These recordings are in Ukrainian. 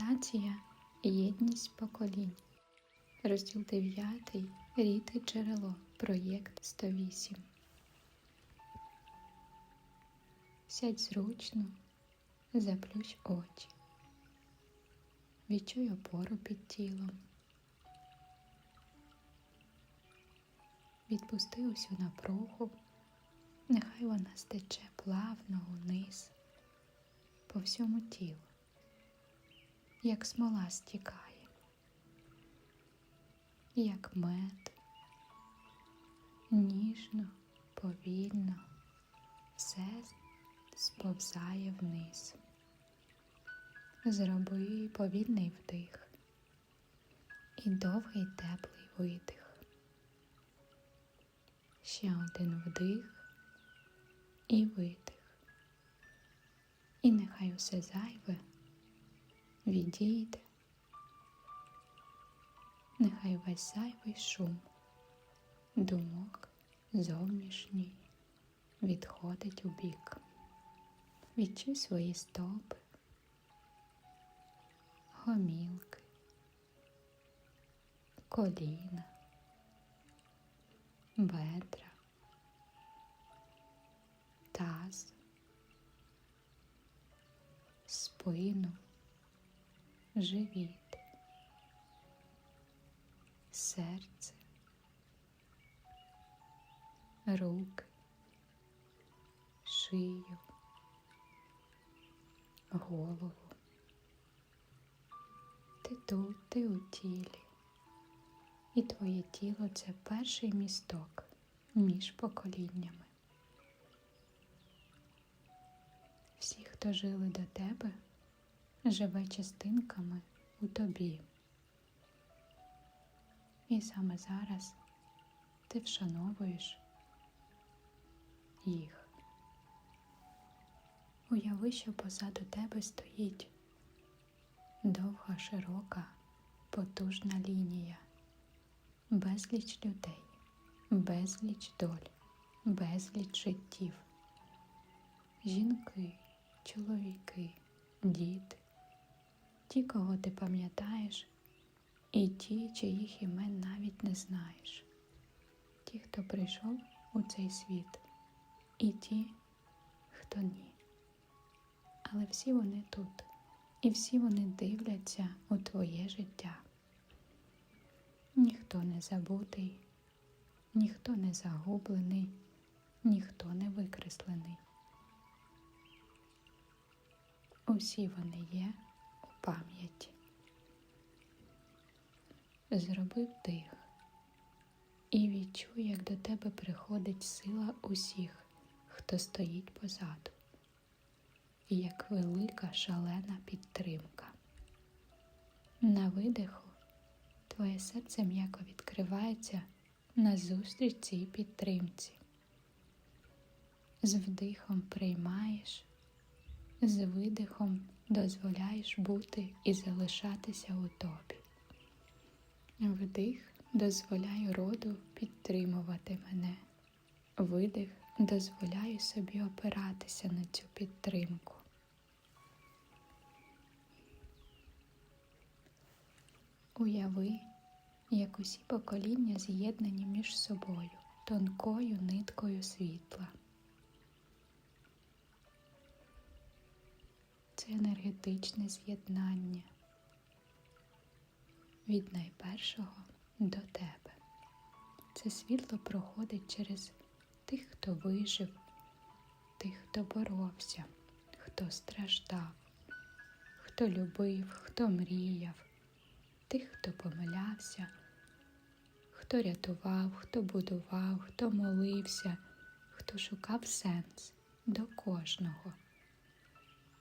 Медитація Єдність поколінь. Розділ 9. Рід і джерело. Проєкт 108. Сядь зручно, заплющ очі. Відчуй опору під тілом. Відпусти усю напругу, нехай вона стече плавно униз по всьому тілу як смола стікає, як мед, ніжно, повільно все сповзає вниз. Зроби повільний вдих і довгий теплий видих. Ще один вдих і видих. І нехай усе зайве відійде. Нехай весь зайвий шум, думок зовнішній відходить у бік. Відчуй свої стопи, гомілки, коліна, бедра, таз, спину живіт, серце, руки, шию, голову. Ти тут, ти у тілі, і твоє тіло це перший місток між поколіннями. Всі, хто жили до тебе, живе частинками у тобі. І саме зараз ти вшановуєш їх. Уяви, що позаду тебе стоїть довга, широка, потужна лінія, безліч людей, безліч доль, безліч життів, жінки, чоловіки, діти, ті, кого ти пам'ятаєш, і ті, чиїх імен навіть не знаєш, ті, хто прийшов у цей світ, і ті, хто ні. Але всі вони тут, і всі вони дивляться у твоє життя. Ніхто не забутий, ніхто не загублений, ніхто не викреслений. Усі вони є пам'яті. Зроби вдих і відчуй, як до тебе приходить сила усіх, хто стоїть позаду, як велика шалена підтримка. На видиху твоє серце м'яко відкривається назустріч цій підтримці. З вдихом приймаєш, з видихом дозволяєш бути і залишатися у тобі. Вдих дозволяю роду підтримувати мене. Видих дозволяю собі опиратися на цю підтримку. Уяви, як усі покоління з'єднані між собою тонкою ниткою світла. Енергетичне з'єднання від найпершого до тебе. Це світло проходить через тих, хто вижив, тих, хто боровся, хто страждав, хто любив, хто мріяв, тих, хто помилявся, хто рятував, хто будував, хто молився, хто шукав сенс до кожного.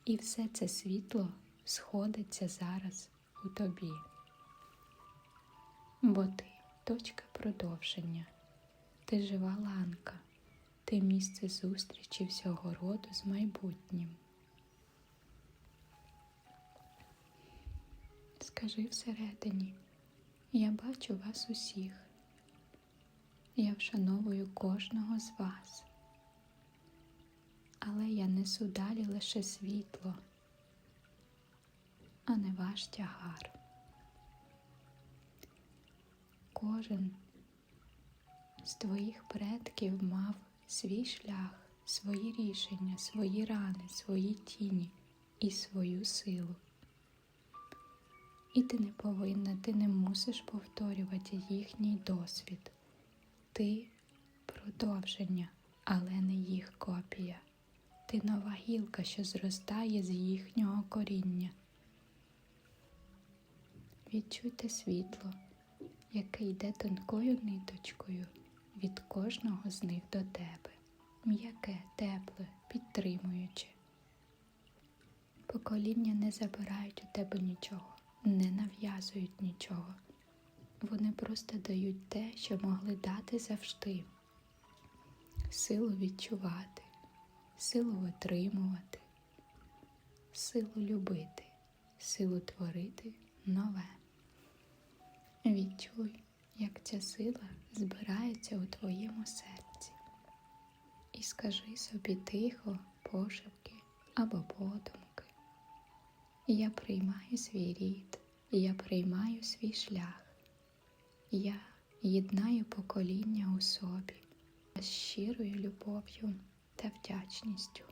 І все це світло сходиться зараз у тобі. Бо ти точка продовження, ти жива ланка, ти місце зустрічі всього роду з майбутнім. Скажи всередині, я бачу вас усіх, я вшановую кожного з вас але я несу далі лише світло, а не ваш тягар. Кожен з твоїх предків мав свій шлях, свої рішення, свої рани, свої тіні і свою силу. І ти не повинна, ти не мусиш повторювати їхній досвід. Ти продовження, але не їх копія. Ти нова гілка, що зростає з їхнього коріння. Відчуйте світло, яке йде тонкою ниточкою від кожного з них до тебе, м'яке, тепле, підтримуюче. Покоління не забирають у тебе нічого, не нав'язують нічого. Вони просто дають те, що могли дати завжди. Силу відчувати, силу витримувати, силу любити, силу творити нове. Відчуй, як ця сила збирається у твоєму серці. І скажи собі тихо, пошепки або подумки. Я приймаю свій рід, я приймаю свій шлях. Я єднаю покоління у собі з щирою любов'ю та вдячністю.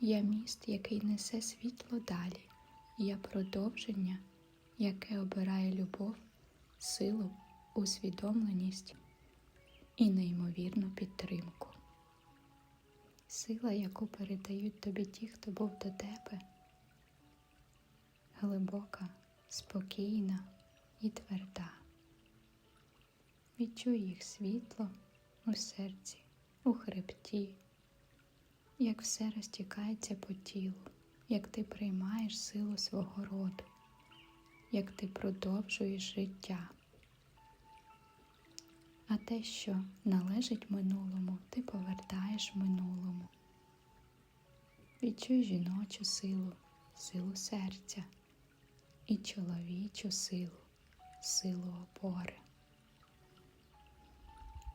Я міст, який несе світло далі. Я продовження, яке обирає любов, силу, усвідомленість і неймовірну підтримку. Сила, яку передають тобі ті, хто був до тебе, глибока, спокійна і тверда. Відчуй їх світло у серці, у хребті, як все розтікається по тілу, як ти приймаєш силу свого роду, як ти продовжуєш життя. А те, що належить минулому, ти повертаєш минулому. Відчуй жіночу силу, силу серця і чоловічу силу, силу опори.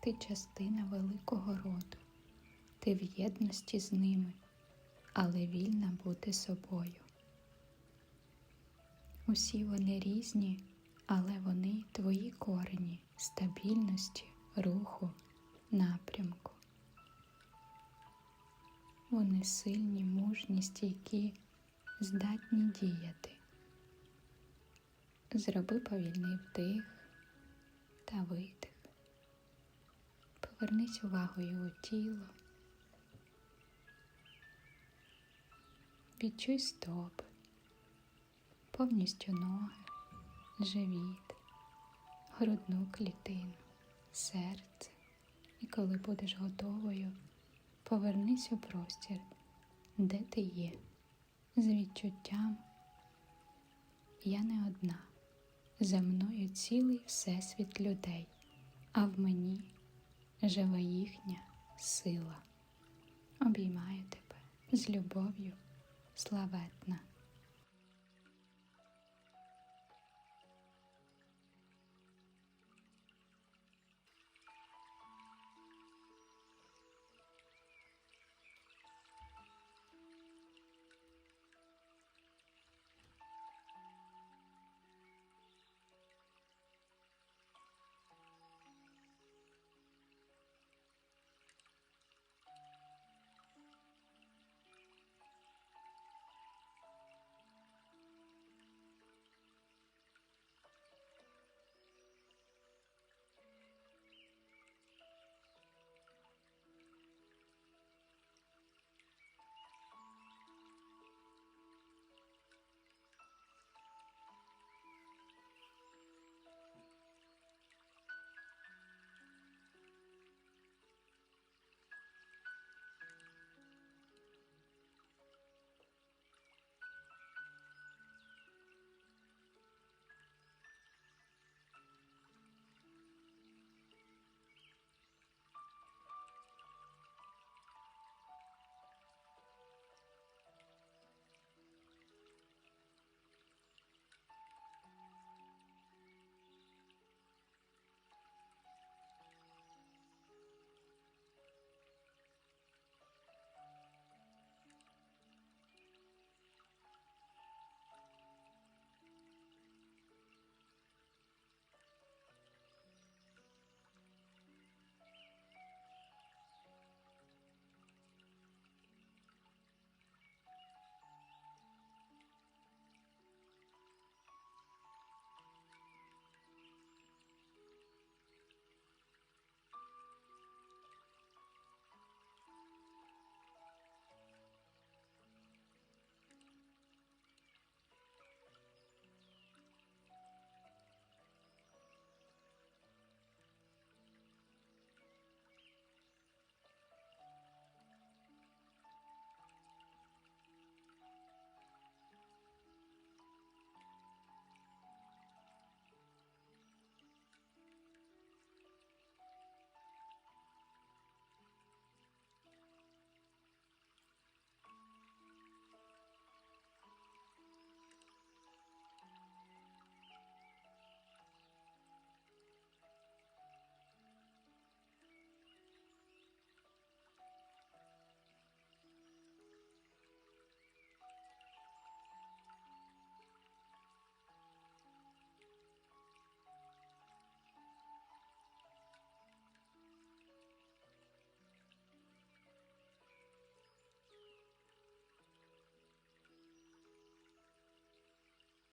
Ти частина великого роду, ти в єдності з ними, але вільна бути собою. Усі вони різні, але вони твої корені стабільності, руху, напрямку. Вони сильні, мужні, стійкі, здатні діяти. Зроби повільний вдих та видих. Повернись увагою у тіло. Відчуй стопи, повністю ноги, живіт, грудну клітину, серце. І коли будеш готовою, повернись у простір, де ти є, з відчуттям. Я не одна, за мною цілий всесвіт людей, а в мені живе їхня сила. Обіймаю тебе з любов'ю, славетна.